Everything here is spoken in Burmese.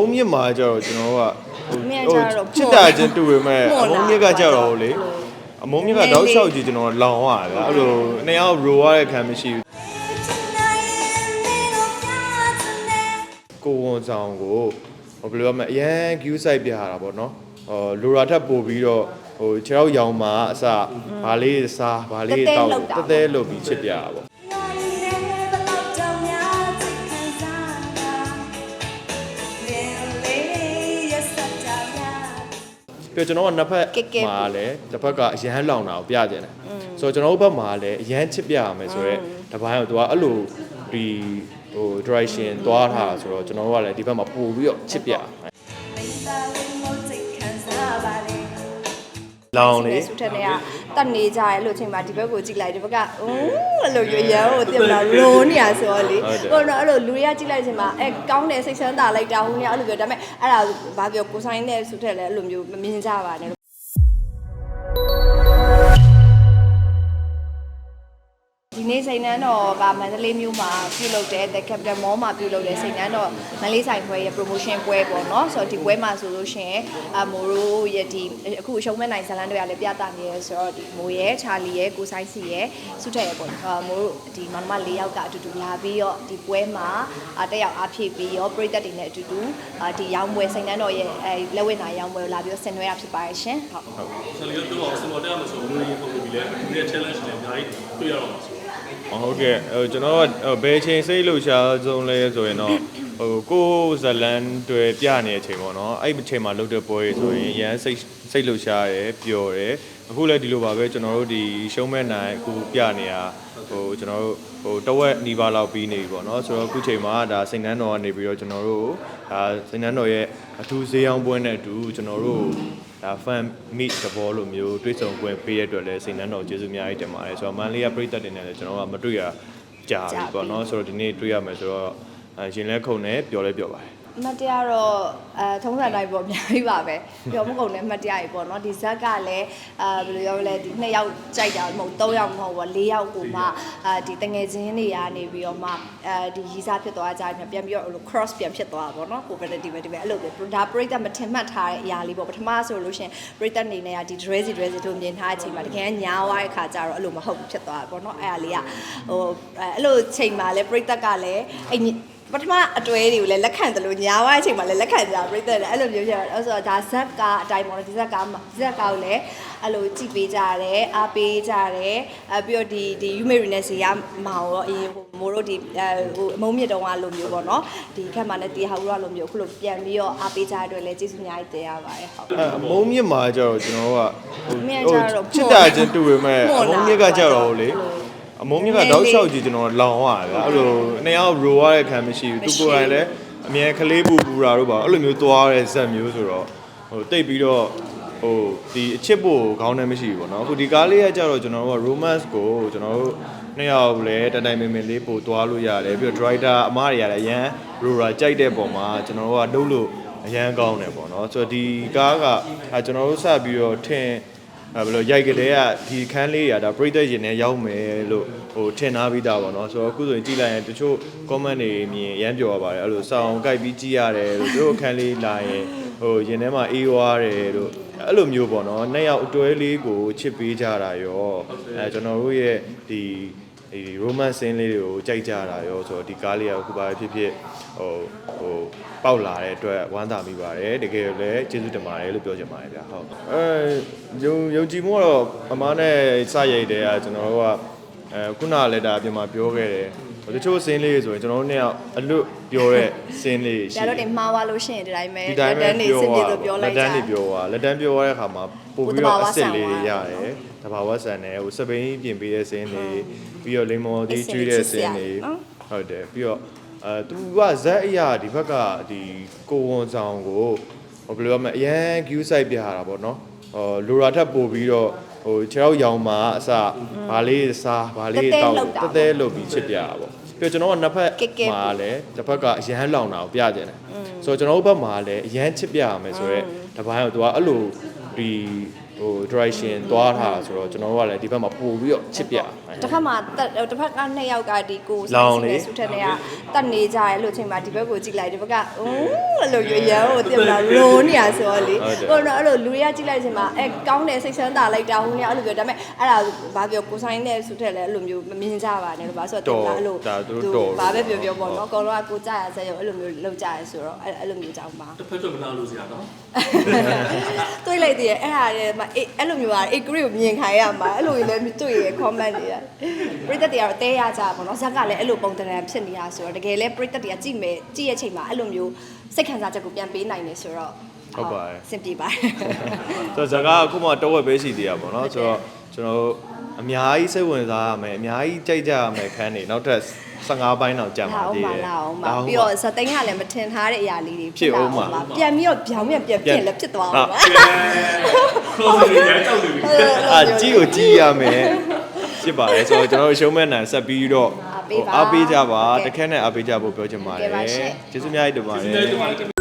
မိုးမြင့်မှာကျတော့ကျွန်တော်တို့ကအမြဲကျတော့ချစ်တာချင်းတူပေမဲ့မွအန်လာမုန်းမြင့်ကကျတော့လေအမုန်းမြင့်ကတောက်လျှောက်ကြည့်ကျွန်တော်လောင်ရတယ်အဲ့လိုနှစ်ယောက်ရိုရတဲ့ခံမရှိဘူးကိုဝန်ဆောင်ကိုဟိုဘယ်လိုပြောမလဲအရန် queue site ပြရတာပေါ့နော်ဟိုလိုရာထပ်ပို့ပြီးတော့ဟိုခြေထောက်ရောင်မှာအစဘာလေးစားဘာလေးတောက်တသေးလုတ်ပြီးချစ်ပြရတာပေါ့ ပြီးတော့ကျွန်တော်ကနှစ်ဖက်ကဲကဲမှာလည်းတစ်ဖက်ကအရန်လောင်တာကိုပြကြတယ်ဆိုတော့ကျွန်တော်တို့ဘက်မှာလည်းအရန်ချစ်ပြရမယ်ဆိုတော့တပိုင်းတော့သူကအဲ့လိုဒီဟို direction သွားထားတာဆိုတော့ကျွန်တော်တို့ကလည်းဒီဘက်မှာပို့ပြီးတော့ချစ်ပြရ လောင်လေဆုထက်နေကတတ်နေကြရဲ့အဲ့လိုချိန်မှာဒီဘက်ကိုကြည့်လိုက်ဒီဘက်ကအင်းအဲ့လိုရရန်ကိုတင်မလားရိုးနေရဆိုတော့လေဟိုတော့အဲ့လိုလူတွေကကြည့်လိုက်ချိန်မှာအဲကောင်းတယ်စိတ်ဆန်းသာလိုက်တာဟိုနေအဲ့လိုပြောဒါပေမဲ့အဲ့ဒါဘာပြောကိုဆိုင်နဲ့ဆုထက်လည်းအဲ့လိုမျိုးမမြင်ကြပါနဲ့ နေ့စိန်နန်းတော်ကမန္တလေးမြို့မှာပြုလုပ်တဲ့ The Capital Mall မှာပြုလုပ်တဲ့စိန်နန်းတော်မန္တလေးဆိုင်ခွဲရဲ့ promotion ပွဲပေါ့နော်ဆိုတော့ဒီပွဲမှာဆိုလို့ရှိရင်အမိုရိုရဲ့ဒီအခုအရှုံးမဲ့နိုင်ဇလန်တွေကလည်းပြသနေရဲဆိုတော့ဒီမိုရဲ့ချာလီရဲ့ကိုဆိုင်စီရဲ့စုထက်ရဲ့ပေါ့အမိုရိုဒီမန္တမ၄ယောက်ကအတူတူလာပြီးတော့ဒီပွဲမှာအတက်ရောက်အားဖြည့်ပြီးရောပရိသတ်တွေနဲ့အတူတူဒီရောင်းပွဲစိန်နန်းတော်ရဲ့အဲလက်ဝဲနိုင်ရောင်းပွဲကိုလာပြီးတော့ဆင်နွှဲရဖြစ်ပါရဲ့ရှင်ဟုတ်ဆယ်လီကတော့တော့စမော်တက်မှာဆိုလို့ရပုံပြီးလဲဒီရဲ့ challenge တွေအများကြီးတွေ့ရတော့မှာဆို ဟုတ်ကဲ့ဟိုကျွန်တော်ကဘယ်ချိန်စိတ်လှုပ်ရှားဆုံးလဲဆိုရင်တော့ဟိုကိုဇလန်တွေပြနေတဲ့အချိန်ပေါ့နော်အဲ့ဒီအချိန်မှာလှုပ်တဲ့ပွဲဆိုရင်ရန်စိတ်စိတ်လှုပ်ရှားတယ်ပျော်တယ်အခုလည်းဒီလိုပါပဲကျွန်တော်တို့ဒီရှုံးမဲ့နိုင်အခုပြနေတာဟိုကျွန်တော်တို့ဟိုတဝက်နီးပါးလောက်ပြီးနေပြီပေါ့နော်ဆိုတော့အခုချိန်မှာဒါစိန်နန်းတော်ကနေပြီးတော့ကျွန်တော်တို့ဒါစိန်နန်းတော်ရဲ့အထူးဈေးအောင်ပွဲနဲ့အတူကျွန်တော်တို့ ဒါ fan meet တဘောလိုမျိုးတွေ့ဆုံပွဲပေးရတဲ့အတွက်လည်းစိန်နန်းတော်ကျေးဇူးအများကြီးတင်ပါတယ်ဆိုတော့မန်လေးကပြည်သက်တင်နေတယ်ကျွန်တော်ကမတွေ့ရကြာပြီပေါ့နော်ဆိုတော့ဒီနေ့တွေ့ရမယ်ဆိုတော့အဲရင်လဲခုန်နေပျော်လဲပျော်ပါတယ် အမတ်တရားတော့အဲထုံးစံတိုင်းပေါ့အများကြီးပါပဲပြောမကုန်နဲ့အမတ်တရားကြီးပေါ့နော်ဒီဇက်ကလည်းအဲဘယ်လိုပြောမလဲဒီနှစ်ယောက်ကြိုက်တာမဟုတ်သုံးယောက်မဟုတ်ဘူး၄ယောက်ကိုမှအဲဒီတငယ်ချင်းတွေကနေပြီးတော့မှအဲဒီရီစားဖြစ်သွားကြတယ်ပြန်ပြီးတော့ဟို cross ပြန်ဖြစ်သွားတာပေါ့နော်ဟိုဘက်ဒီဘက်ဒီဘက်အဲ့လိုပဲဒါပရိသတ်မထင်မှတ်ထားတဲ့အရာလေးပေါ့ပထမဆိုလို့ရှင်ပရိသတ်အနေနဲ့ကဒီ dress dress တို့မြင်ထားတဲ့အချိန်မှာတကယ်ညားသွားတဲ့ခါကျတော့အဲ့လိုမဟုတ်ဘူးဖြစ်သွားတာပေါ့နော်အဲ့ဒါလေးကဟိုအဲ့လိုချိန်မှာလဲပရိသတ်ကလည်းအဲ့ ပထမအတွဲတွေကိုလည်းလက်ခံတယ်လို့ညာဝါအချိန်မှာလည်းလက်ခံကြတာပြိတ္တတယ်အဲ့လိုမျိုးဖြစ်တော့အဲ့ဆိုတော့ဒါဇက်ကအတိုင်းပေါ့နော်ဒီဇက်ကဇက်ကောက်လည်းအဲ့လိုကြည့်ပေးကြတယ်အားပေးကြတယ်အပြီးတော့ဒီဒီယူမေရီနဲ့စီကမောင်ရောအရင်ဟိုမိုးတို့ဒီအဲဟိုအမုံမြင့်တုံးကလိုမျိုးပေါ့နော်ဒီခက်မှာလည်းတီဟာဦးရလိုမျိုးအခုလိုပြန်ပြီးတော့အားပေးကြတဲ့အတွက်လည်းကျေးဇူးအများကြီးတင်ရပါတယ်ဟုတ်အဲအမုံမြင့်မှာကျတော့ကျွန်တော်တို့ကအမြင့်ကျတော့ချစ်တာချင်းတူပေမဲ့မွအန်လာမုံမြင့်ကကျတော့လေ အမုံမြင့်ကတောက်လျှောက်ကြည့်ကျွန်တော်လောင်ရတယ်အဲ့လိုနှစ်ယောက်ရိုရတဲ့ခံမရှိဘူးသူကိုယ်တိုင်လည်းအမြဲကလေးပူပူတာတို့ပါအဲ့လိုမျိုးသွားတဲ့ဇက်မျိုးဆိုတော့ဟိုတိတ်ပြီးတော့ဟိုဒီအချစ်ဖို့ခေါင်းထဲမရှိဘူးပေါ့နော်အခုဒီကားလေးကကျတော့ကျွန်တော်တို့က romance ကိုကျွန်တော်တို့နှစ်ယောက်လည်းတိုင်တိုင်ပင်ပင်လေးပို့သွားလို့ရတယ်ပြီးတော့ driver အမားတွေကလည်းအရန် roller ကြိုက်တဲ့ပုံမှာကျွန်တော်တို့ကလုပ်လို့အရန်ကောင်းတယ်ပေါ့နော်ဆိုတော့ဒီကားကအဲကျွန်တော်တို့စပြီးတော့ထင်အဲ ဘယ်လိုရိုက်ကလေးကဒီခန်းလေးရတာပြိသက်ရင်နဲ့ရောက်မယ်လို့ဟိုထင်ထားပြီးသားပေါ့နော်ဆိုတော့အခုဆိုရင်ကြည့်လိုက်ရင်တချို့ comment တွေမြင်ရမ်းပြောရပါတယ်အဲ့လိုစောင်းကြိုက်ပြီးကြည့်ရတယ်လို့တို့ခန်းလေးလာရင်ဟိုရင်ထဲမှာအေးဝါတယ်လို့အဲ့လိုမျိုးပေါ့နော်နှစ်ယောက်အတွဲလေးကိုချစ်ပေးကြတာရောအဲကျွန်တော်တို့ရဲ့ဒီ ဒီ romance scene လေးတွေကိုကြိုက်ကြတာရောဆိုတော့ဒီကားလေးကအခုပါဖြစ်ဖြစ်ဟိုဟိုပေါက်လာတဲ့အတွက်ဝမ်းသာမိပါတယ်တကယ်လည်းကျေးဇူးတင်ပါတယ်လို့ပြောချင်ပါတယ်ဗျာဟုတ်အဲယုံယုံကြည်မှုကတော့အမားနဲ့စရိုက်တဲ့ကကျွန်တော်တို့က အဲခုနကလည်းဒါအပြင်မှာပြောခဲ့တယ်တချို့စင်းလေးတွေဆိုရင်ကျွန်တော်တို့เนี่ยအလွတ်ပြောတဲ့စင်းလေးရှိ ဒါ တယ် တော့ဒီမှားသွားလို့ရှိရင်ဒီတိုင်းပဲ ဒီတိုင်းပဲ နေ ပြော စင် ရ ပြေလို့ပြောလိုက် လက်တ ကြ န်းတွေပြောသွားလက်တန်းပြောရတဲ့အခါမှာပို့ပြီး ဟို တော့ တဘာဝ အစ်စ် ဆန် လေးတွေ သွား ရတယ်တဘာဝဆန်တယ်ဟိုစပိန်ပြင်ပေးတဲ့စင်းတွေပြီးတော့လိမ္မော်သေးကျွေးတဲ့စင်းတွေ နော် ဟုတ်တယ်ပြီးတော့အဲသူကဇက်အရာဒီဘက်ကဒီကိုဝန်ဆောင်ကိုဟိုဘယ်လိုပြောမလဲအရန် queue site ပြရတာပေါ့နော်ဟိုလိုရာထပ်ပို့ပြီးတော့ ဟိုခြေထောက်ရောင်မှာအစဘာလေးစားဘာလေးတောက်တသေးလုတ်ပြီးချစ်ပြရတာပေါ့ပြီးတော့ကျွန်တော်ကနှစ်ဖက်မှာလည်းတစ်ဖက်ကအရန်လောင်တာကိုပြကြတယ်ဆိုတော့ကျွန်တော်တို့ဘက်မှာလည်းအရန်ချစ်ပြရမယ်ဆိုတော့တပိုင်းတော့သူကအဲ့လိုဒီ ဟို direction သွားထားတာဆိုတော့ကျွန်တော်တို့ကလည်းဒီဘက်မှာပို့ပြီးတော့ချစ်ပြတစ်ခါမှတက်တစ်ဖက်ကနှစ်ယောက်ကဒီကိုလောင်လေစုထက်နေကတက်နေကြရဲ့လို့ချိန်မှာဒီဘက်ကိုကြည့်လိုက်ဒီဘက်ကအင်းလို့ရရန်ကိုတင်လာရိုးနေရဆိုတော့လေဟိုတော့အဲ့လိုလူတွေကကြည့်လိုက်ချိန်မှာအဲကောင်းတယ်စိတ်ဆန်းသာလိုက်တာဟိုနေအဲ့လိုပြောဒါပေမဲ့အဲ့ဒါဘာပြောကိုဆိုင်တဲ့စုထက်လည်းအဲ့လိုမျိုးမမြင်ကြပါနဲ့လို့ဘာဆိုတော့တင်လာအဲ့လိုဘာပဲပြောပြောပေါ့နော်အကောင်လုံးကကိုကြရဆက်ရောအဲ့လိုမျိုးလောက်ကြရဆိုတော့အဲ့လိုမျိုးကြောင်းပါတစ်ဖက်တော့မနာလို့စရာနော်တွေးလိုက်သေးရဲ့အဲ့ဟာတွေမှာအေးအဲ့လိုမျိုးอ่ะအေး group ကိုမြင်ခိုင်းရမှာအဲ့လိုကြီးလည်းတွေ့ရ comment တွေကပရိသတ်တွေကတော့တဲရကြပါတော့ဇက်ကလည်းအဲ့လိုပုံတရံဖြစ်နေတာဆိုတော့တကယ်လဲပရိသတ်တွေကကြည့်မယ်ကြည့်ရဲ့ချိန်မှာအဲ့လိုမျိုးစိတ်ခံစားချက်ကိုပြန်ပေးနိုင်နေဆိုတော့စင်ပြေပါတယ်ဆိုတော့ဇာကအခုမှတော့ဝက်ပဲရှိသေးတာပေါ့နော်ဆိုတော့ကျွန်တော်တို့အများကြီးစိတ်ဝင်စားရမယ်အများကြီးကြိုက်ကြရမယ်ခန်းနေနောက်ထပ်15ပိုင်းတော့ကြာမှာလာအောင်သေးပါတယ်လာအောင်ပါပြီးတော့ဇက်သိန်းကလည်းမထင်ထားတဲ့အရာလေးတွေဖြစ်အောင်ပါပြန်ပြီးတော့ဗျောင်းပြန်ပြန်ပြင်လည်းဖြစ်သွားအောင်ပါ ခေါ်စီရမ်းတောက်နေပြီအာကြီးကိုကြီးရမယ်ဖြစ်ပါတယ်ဆိုတော့ကျွန်တော်တို့ရှုံးမဲ့နိုင်ဆက်ပြီးတော့အားပေးပါအားပေးကြပါဟုတ်ကဲ့တစ်ခက်နဲ့အားပေးကြဖို့ပြောချင်ပါတဟုတ်ကဲ့ပါယ်ရှင့်ကျေးဇူးအများကြီးတင်ပါတဒီယ်နေ့ဒီမှာ